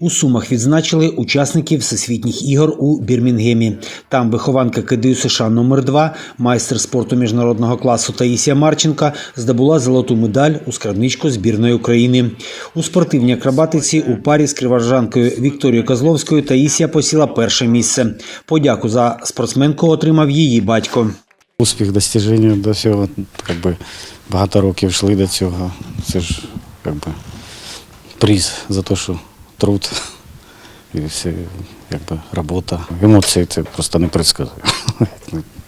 У Сумах відзначили учасників всесвітніх ігор у Бірмінгемі. Там вихованка КДЮ США номер 2 майстер спорту міжнародного класу Таїсія Марченка здобула золоту медаль у скарбничку збірної України. У спортивній акробатиці у парі з кривожанкою Вікторією Козловською Таїсія посіла перше місце. Подяку за спортсменку отримав її батько. Успіх, достіження до всього, как би, багато років йшли до цього. Це ж как би, приз за те, що труд і все, якби, робота. Емоції це просто не предсказує.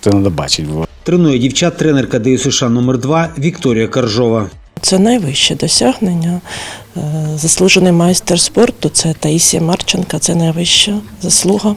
Це треба бачити було. Тренує дівчат тренерка КДЮ США номер 2 Вікторія Каржова. Це найвище досягнення. Е, Заслужений майстер спорту це Таїсія Марченка, це найвища заслуга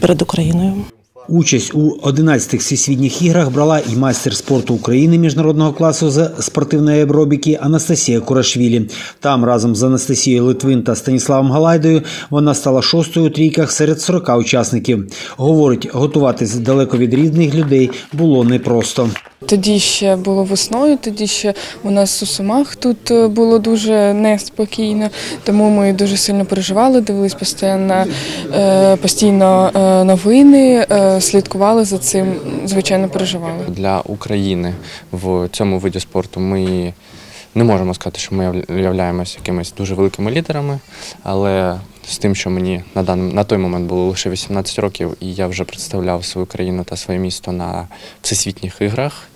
перед Україною. Участь у 11-х всесвітніх іграх брала і майстер спорту України міжнародного класу з спортивної аеробіки Анастасія Курашвілі. Там разом з Анастасією Литвин та Станіславом Галайдою вона стала шостою у трійках серед 40 учасників. Говорить, готуватись далеко від рідних людей було непросто. Тоді ще було весною, тоді ще у нас у Сумах тут е, було дуже неспокійно, тому ми дуже сильно переживали, дивились постійно, е, постійно е, новини, слідкували за цим, звичайно, переживали. Для України в цьому виді спорту ми не можемо сказати, що ми являємося якимись дуже великими лідерами, але з тим, що мені на даний на той момент було лише 18 років, і я вже представляв свою країну та своє місто на всесвітніх іграх,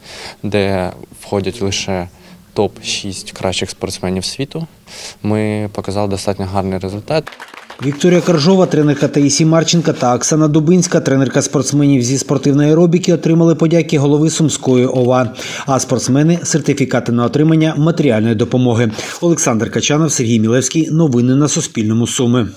де входять лише топ-6 кращих спортсменів світу. Ми показали достатньо гарний результат. Вікторія Каржова, тренерка Таїсі Марченка та Оксана Дубинська, тренерка спортсменів зі спортивної аеробіки, отримали подяки голови Сумської ОВА. А спортсмени сертифікати на отримання матеріальної допомоги. Олександр Качанов, Сергій Мілевський. Новини на Суспільному. Суми.